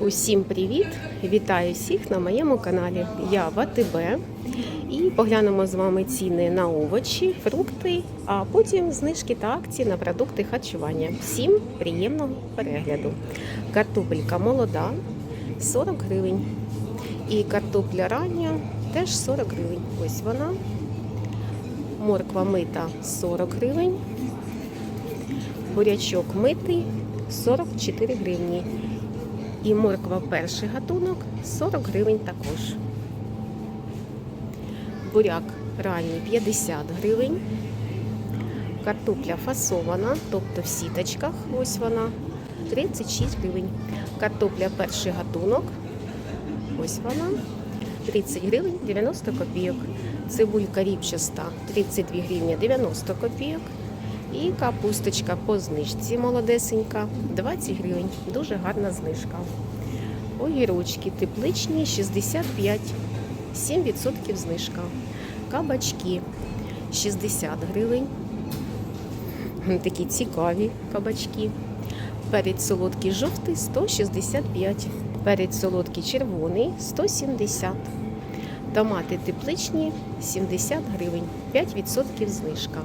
Усім привіт! Вітаю всіх на моєму каналі. Я в АТБ і поглянемо з вами ціни на овочі, фрукти, а потім знижки та акції на продукти харчування. Всім приємного перегляду. Картопелька молода 40 гривень. І картопля рання теж 40 гривень. Ось вона. Морква мита 40 гривень. Бурячок митий 44 гривні. І морква перший гатунок 40 гривень також. Буряк ранній 50 гривень. Картопля фасована, тобто в сіточках, ось вона, 36 гривень. Картопля перший гатунок, ось вона, 30 гривень 90 копійок. Цибулька ріпчаста 32 гривні 90 копійок. І капусточка по знижці молодесенька 20 гривень. Дуже гарна знижка. Огірочки тепличні 65, 7% знижка. Кабачки 60 гривень. Такі цікаві кабачки. Перець солодкий жовтий 165. Перець солодкий червоний 170. Томати тепличні 70 гривень, 5% знижка.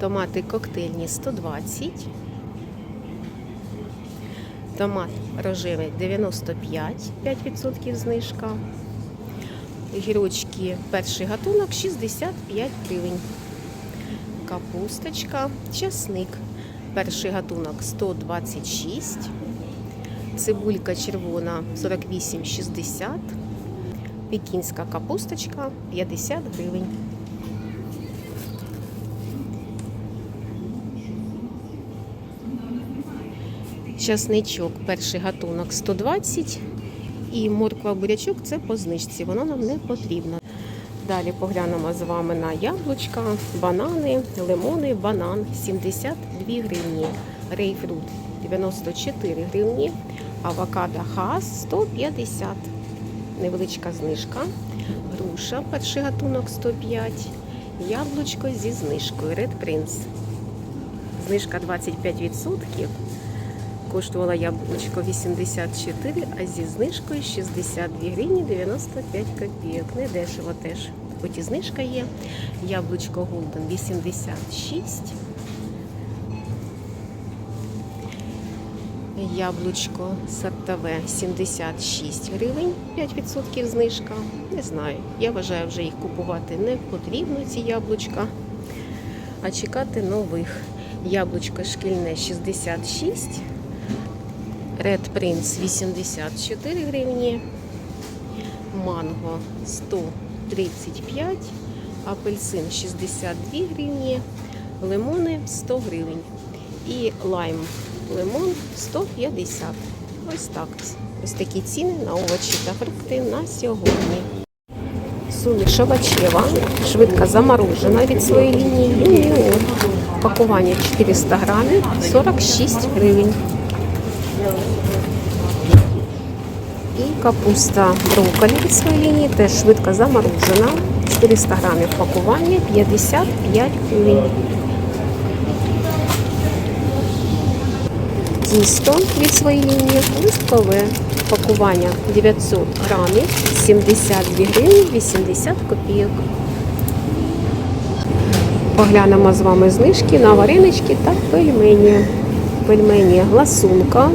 Томати коктейльні 120. Томат рожевий 95, 5% знижка. Гірочки перший гатунок 65 гривень. Капусточка, часник. Перший гатунок 126. Цибулька червона 48,60. Пекінська капусточка 50 гривень. Часничок, перший гатунок 120 і морква бурячок це по знижці, воно нам не потрібно. Далі поглянемо з вами на яблучка, банани, лимони, банан 72 гривні, рейфрут 94 гривні, авокадо хас 150 невеличка знижка, груша, перший гатунок 105, яблучко зі знижкою Red Prince. Знижка 25%. Коштувала яблучко 84, а зі знижкою 62 гривні 95 копійок. Не дешево теж. Хоч і знижка є. Яблучко Голден 86. Яблучко сортове 76 гривень, 5% знижка. Не знаю. Я вважаю, вже їх купувати не потрібно, ці яблучка, а чекати нових. Яблучко шкільне 66. Red Prince 84 гривні, манго 135, апельсин 62 гривні, лимони 100 гривень і лайм лимон 150. Ось так. Ось такі ціни на овочі та фрукти на сьогодні. Суміш овочева, швидко заморожена від своєї лінії. Пакування 400 грамів, 46 гривень. І капуста брокколі від лінії теж швидко заморожена. 400 грамів пакування 55 гривень. Тісто від своєї листкове. Пакування 900 грамів 72 гривні 80 копійок. Поглянемо з вами знижки на варенички та пельмені. Пельмені гласунка.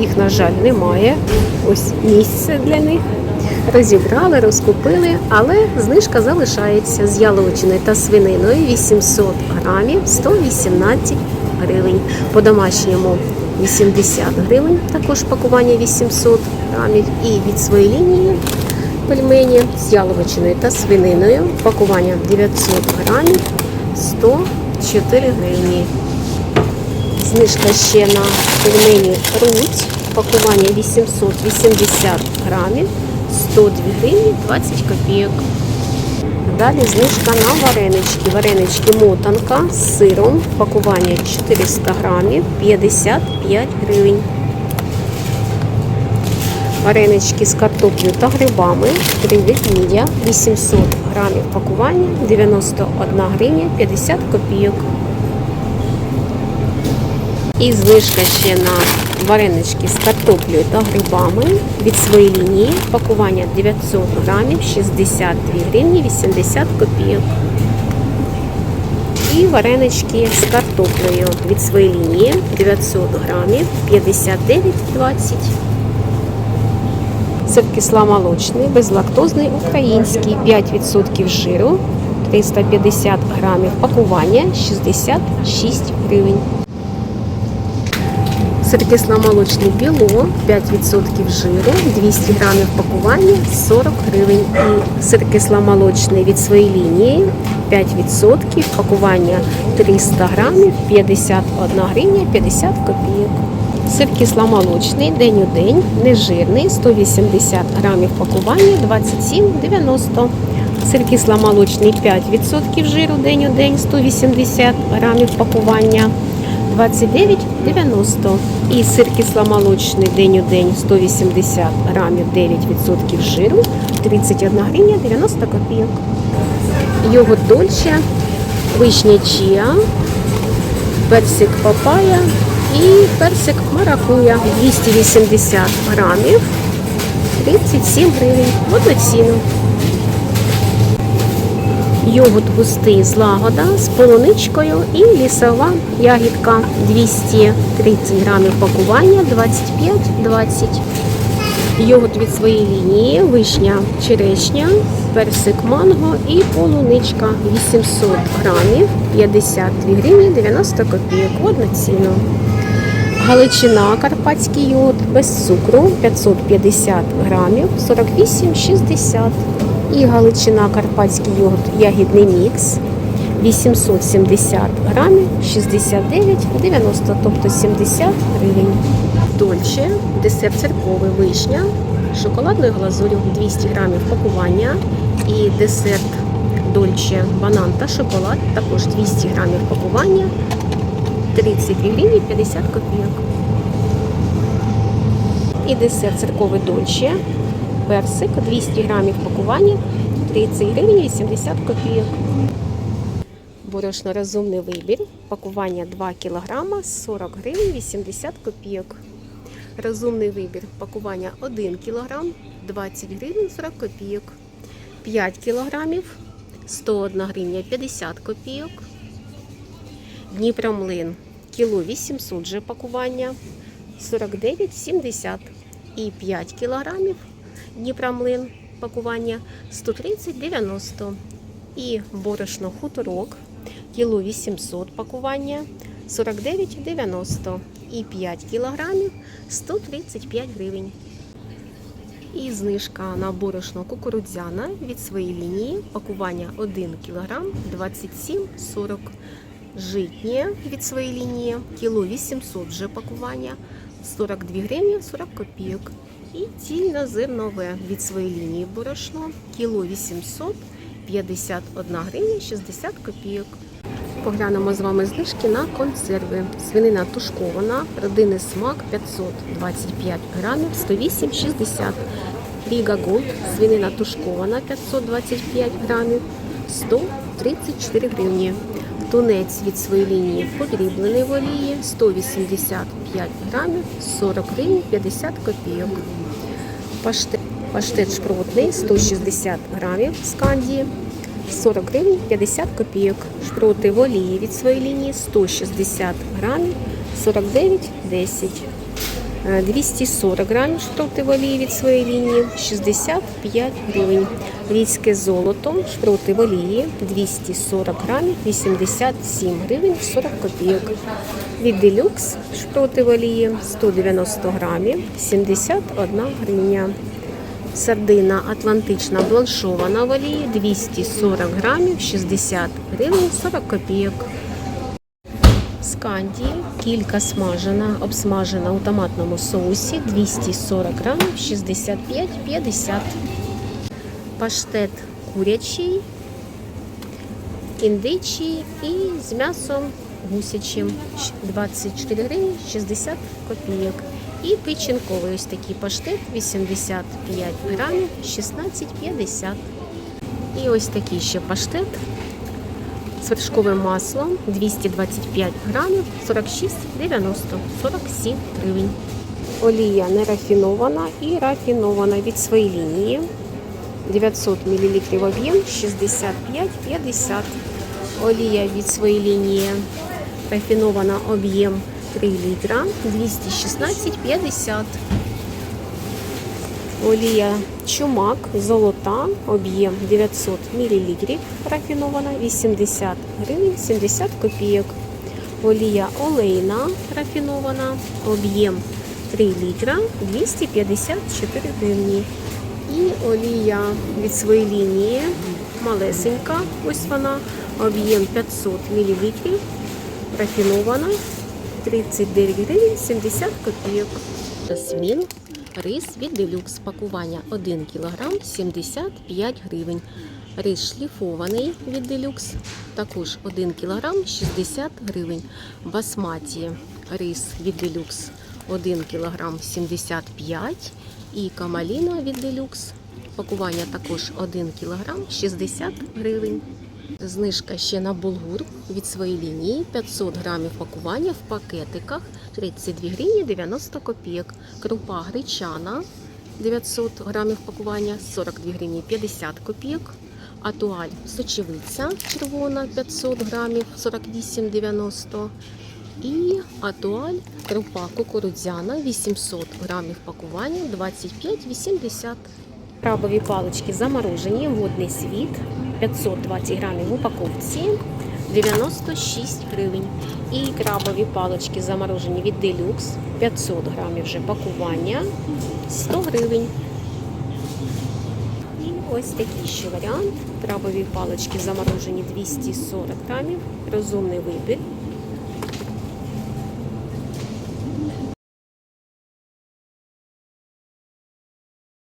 Їх, на жаль, немає. Ось місце для них. Розібрали, розкупили, але знижка залишається з яловичиною та свининою 800 грамів 118 гривень. По домашньому 80 гривень, також пакування 800 грамів. І від своєї лінії пельмені з яловичиною та свининою. Пакування 900 грамів 104 гривні. Знижка ще на пельмені Руть. Пакування 880 грамів, 102 гривні 20 копійок. Далі знижка на варенички. Варенички мотанка з сиром. Пакування 400 грамів, 55 гривень. Варенички з картоплею та грибами. Привіт мідія 800 грамів пакування, 91 гривня 50 копійок. І знижка ще на Варенички з картоплею та грибами від своєї лінії. Пакування 900 грамів, 62 гривні 80 копійок. І варенички з картоплею від своєї лінії 900 грамів, 59,20. Сир кисломолочний, безлактозний, український, 5% жиру, 350 грамів пакування, 66 гривень. Сир кисломолочний біло, 5% жиру, 200 грамів пакування, 40 гривень. І сир кисломолочний від своєї лінії, 5% пакування 300 грамів, 51 гривня, 50 копійок. Сир кисломолочний, день у день, нежирний, 180 грамів пакування, 27,90. Сир кисломолочний, 5% жиру, день у день, 180 грамів пакування, 29,90. І сир кисломолочний день у день 180 грамів 9% жиру, 31 гривня 90 копійок. Йогурт дольче, вишня чия, персик папая і персик маракуя 280 грамів, 37 гривень. Одну ціну. Йогурт густий злагода з полуничкою і лісова ягідка 230 грамів пакування 25-20. Йогурт від своєї лінії, вишня черешня, персик манго і полуничка 800 грамів 52 гривні 90 копійок. Одну ціну. Галичина карпатський йогурт без цукру 550 грамів 48,60. І Галичина Карпатський йогурт ягідний мікс 870 грамів 69,90, тобто 70 гривень. Дольче, десерт церковий вишня, шоколадною глазурю 200 грамів пакування і десерт дольче банан та шоколад, також 200 грамів пакування 30 гривень 50 копійок. І десерт церковий дольче персик 200 грамів пакування 30 гривень 80 копійок. Борошно розумний вибір. Пакування 2 кг 40 гривень 80 копійок. Розумний вибір. Пакування 1 кг 20 гривень 40 копійок. 5 кг 101 гривня 50 копійок. Дніпромлин кіло 800 вже пакування 49,70 і 5 кілограмів Дніпромлин пакування 130,90 і борошно хуторок кіло 800 пакування 49,90 і 5 кілограмів 135 гривень. І знижка на борошно кукурудзяна від своєї лінії. Пакування 1 кг 27,40 житнє від своєї лінії. Кіло 800 вже пакування. 42 гривні 40 копійок. І цільнозернове від своєї лінії борошно кіло 800 51 гривня 60 копійок. Поглянемо з вами знижки на консерви. Свинина тушкована, родинний смак 525 грамів 108,60. Ріга Голд, свинина тушкована 525 грамів 134 гривні. Тунець від своєї лінії подріблений в олії 185 грамів 40 гривень 50 копійок. Паштет, паштет шпротний 160 грамів з кандії 40 гривень 50 копійок. Шпроти в олії від своєї лінії 160 грамів 49,10. Е, 240 грамів шпроти в олії від своєї лінії 65 гривень. Різьке золото шпроти в олії 240 грамів 87 гривень 40 копійок. Від делюкс шпроти в олії 190 грамів 71 гривня. Сардина Атлантична бланшована в олії 240 грамів 60 гривень 40 копійок. Сканді, кілька смажена, обсмажена у томатному соусі 240 грамів 65,50. Паштет курячий, індичий і з м'ясом гусячим 24 гривні 60 копійок. І печінковий ось такий паштет 85 грамів 16,50. І ось такий ще паштет з вершковим маслом 225 грамів 46,90 47 гривень. Олія нерафінована і рафінована від своєї лінії. 900 мл об'єм 65,50. Олія від своєї лінії рафінована об'єм 3 літра 216,50. Олія чумак золота, об'єм 900 мл, рафінована 80 гривень 70 копійок. Олія олейна рафінована, об'єм 3 літра 254 гривні. І олія від своєї лінії. Малесенька, ось вона, об'єм 500 мл, рафінована. 39 гривень 70 копійок. Жасмін, рис від делюкс, пакування 1 кг 75 гривень. Рис шліфований від делюкс, також 1 кг 60 гривень. Басматі. Рис від делюкс 1 кг 75 і камаліна від делюкс. Пакування також 1 кг 60 гривень. Знижка ще на булгур від своєї лінії 500 грамів пакування в пакетиках 32 гривні 90 копійок. Крупа гречана 900 грамів пакування 42 гривні 50 копійок. Атуаль сочевиця червона 500 грамів 48,90. І атуаль крупа кукурудзяна 800 грамів пакування 25,80. Крабові палички заморожені, водний світ 520 грамів в упаковці 96 гривень. І крабові палички заморожені від Deluxe 500 грамів вже пакування 100 гривень. І ось такий ще варіант. Крабові палички заморожені 240 грамів. Розумний вибір